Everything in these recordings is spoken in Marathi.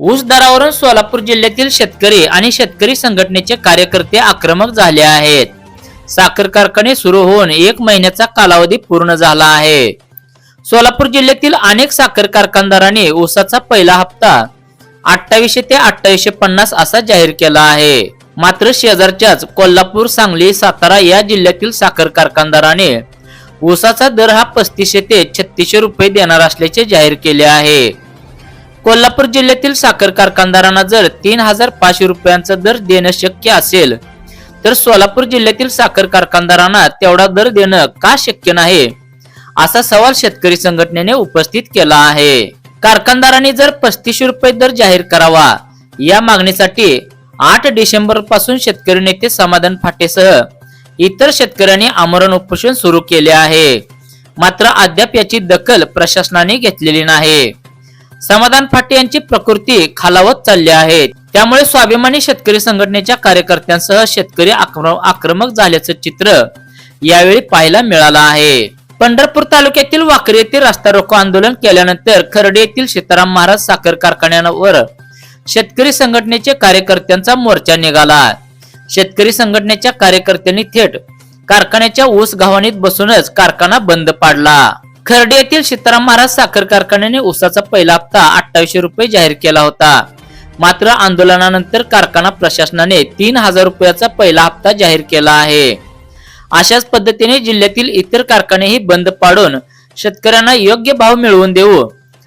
ऊस दरावरून सोलापूर जिल्ह्यातील शेतकरी आणि शेतकरी संघटनेचे कार्यकर्ते आक्रमक झाले आहेत. साखर कारखाने सुरू होऊन एक महिन्याचा कालावधी पूर्ण झाला आहे. सोलापूर जिल्ह्यातील अनेक साखर कारखानदारांनी ऊसाचा पहिला हप्ता अठ्ठावीसशे ते अठ्ठावीसशे पन्नास असा जाहीर केला आहे. मात्र शेजारच्याच कोल्हापूर सांगली सातारा या जिल्ह्यातील साखर कारखानदाराने ऊसाचा दर हा पस्तीसशे ते छत्तीसशे रुपये देणार असल्याचे जाहीर केले आहे. कोल्हापूर जिल्ह्यातील साखर कारखानदारांना जर तीन हजार पाचशे रुपयांचा दर देणं शक्य असेल तर सोलापूर जिल्ह्यातील साखर कारखानदारांना तेवढा दर देणं का शक्य नाही? असा सवाल शेतकरी संघटनेने उपस्थित केला आहे. कारखानदारांनी जर पस्तीसशे रुपये दर जाहीर करावा या मागणीसाठी आठ डिसेंबरपासून शेतकरी नेते समाधान फाटेसह इतर शेतकऱ्यांनी आमरण उपोषण सुरू केले आहे. मात्र अद्याप याची दखल प्रशासनाने घेतलेली नाही. समाधान फाटे यांची प्रकृती खालावत चालली आहे. त्यामुळे स्वाभिमानी शेतकरी संघटनेच्या कार्यकर्त्यांसह शेतकरी आक्रमक झाल्याचं चित्र यावेळी पाहायला मिळालं आहे. पंढरपूर तालुक्यातील वाकरी येथील रस्ता रोको आंदोलन केल्यानंतर खर्डे येथील सीताराम महाराज साखर कारखान्यावर शेतकरी संघटनेचे कार्यकर्त्यांचा मोर्चा निघाला. शेतकरी संघटनेच्या कार्यकर्त्यांनी थेट कारखान्याच्या ऊस गव्हाणीत बसूनच कारखाना बंद पाडला. खर्डी येथील सीताराम महाराज साखर कारखान्याने ऊसाचा पहिला हप्ता अठ्ठावीसशे रुपये जाहीर केला होता. मात्र आंदोलनानंतर कारखाना प्रशासनाने तीन हजार रुपयाचा पहिला हप्ता जाहीर केला आहे. अशाच पद्धतीने जिल्ह्यातील इतर कारखानेही बंद पाडून शेतकऱ्यांना योग्य भाव मिळवून देऊ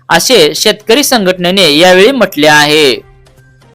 असे शेतकरी संघटनेने यावेळी म्हटले आहे.